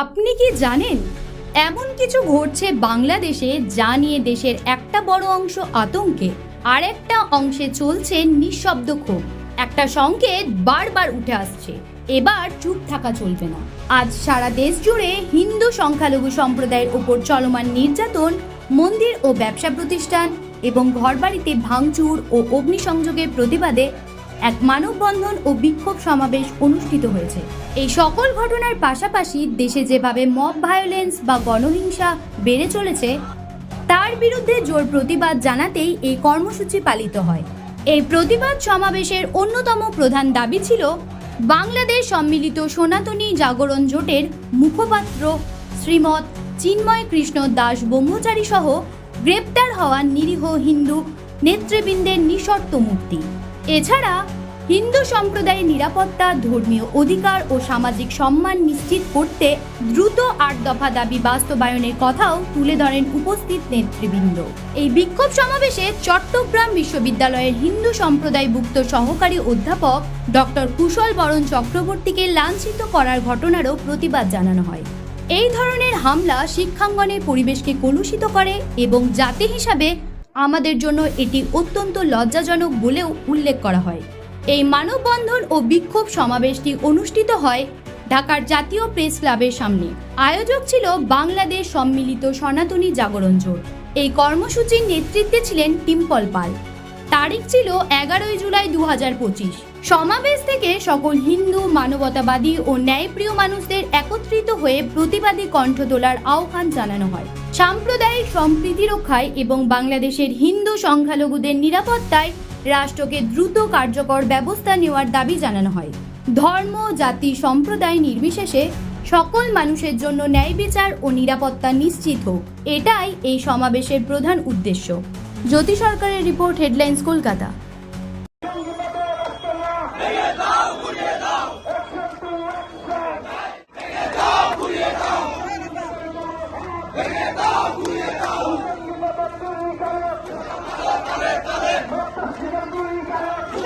আপনি কি জানেন? এমন কিছু ঘটছে বাংলাদেশে যা নিয়ে দেশের একটা বড় অংশ আতঙ্কে, আর একটা অংশে চলছে নিঃশব্দ ক্ষোভ। একটা সংকেত বারবার উঠে আসছে। এবার চুপ থাকা চলবে না। আজ সারা দেশ জুড়ে হিন্দু সংখ্যালঘু সম্প্রদায়ের ওপর চলমান নির্যাতন, মন্দির ও ব্যবসা প্রতিষ্ঠান এবং ঘরবাড়িতে ভাঙচুর ও অগ্নিসংযোগের প্রতিবাদে এক মানববন্ধন ও বিক্ষোভ সমাবেশ অনুষ্ঠিত হয়েছে। এই সকল ঘটনার পাশাপাশি দেশে যেভাবে মব ভায়োলেন্স বা গণহিংসা বেড়ে চলেছে, তার বিরুদ্ধে জোর প্রতিবাদ জানাতেই এই কর্মসূচি পালিত হয়। এই প্রতিবাদ সমাবেশের অন্যতম প্রধান দাবি ছিল বাংলাদেশ সম্মিলিত সনাতনী জাগরণ জোটের মুখপাত্র শ্রীমৎ চিন্ময় কৃষ্ণ দাস ব্রহ্মচারী সহ গ্রেপ্তার হওয়া নিরীহ হিন্দু নেতৃবৃন্দের নিঃশর্ত মুক্তি। এছাড়া হিন্দু সম্প্রদায়ের নিরাপত্তা, ধর্মীয় অধিকার ও সামাজিক সম্মান নিশ্চিত করতে দ্রুত আট দফা দাবি বাস্তবায়নের কথাও তুলে ধরেন উপস্থিত নেতৃবৃন্দ। এই বিক্ষোভ সমাবেশে চট্টগ্রাম বিশ্ববিদ্যালয়ের হিন্দু সম্প্রদায়ভুক্ত সহকারী অধ্যাপক ডক্টর কুশল বরণ চক্রবর্তীকে লাঞ্ছিত করার ঘটনারও প্রতিবাদ জানানো হয়। এই ধরনের হামলা শিক্ষাঙ্গনের পরিবেশকে কলুষিত করে এবং জাতি হিসাবে আমাদের জন্য এটি অত্যন্ত লজ্জাজনক বলেও উল্লেখ করা হয়। এই মানববন্ধন ও বিক্ষোভ সমাবেশটি অনুষ্ঠিত হয় ঢাকার জাতীয় প্রেস ক্লাবের সামনে। আয়োজক ছিল বাংলাদেশ সম্মিলিত সনাতনী জাগরণ জোট। এই কর্মসূচির নেতৃত্বে ছিলেন টিম্পল পাল। তারিখ ছিল এগারোই জুলাই দু হাজার পঁচিশ। সমাবেশ থেকে সকল হিন্দু, মানবতাবাদী ও ন্যায়প্রিয় মানুষদের একত্রিত হয়ে প্রতিবাদী কণ্ঠ তোলার আহ্বান জানানো হয়। সাম্প্রদায়িক সম্প্রীতি রক্ষায় এবং বাংলাদেশের হিন্দু সংখ্যালঘুদের নিরাপত্তায় রাষ্ট্রকে দ্রুত কার্যকর ব্যবস্থা নেওয়ার দাবি জানানো হয়। ধর্ম, জাতি, সম্প্রদায় নির্বিশেষে সকল মানুষের জন্য ন্যায় বিচার ও নিরাপত্তা নিশ্চিত হোক, এটাই এই সমাবেশের প্রধান উদ্দেশ্য। জ্যোতি সরকারের report headlines Kolkata.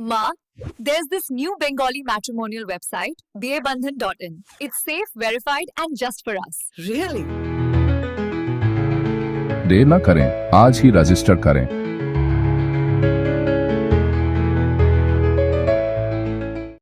Ma, there's this new Bengali matrimonial website, babandhan.in. It's safe, verified, and just for us. Really? देर न करें आज ही रजिस्टर करें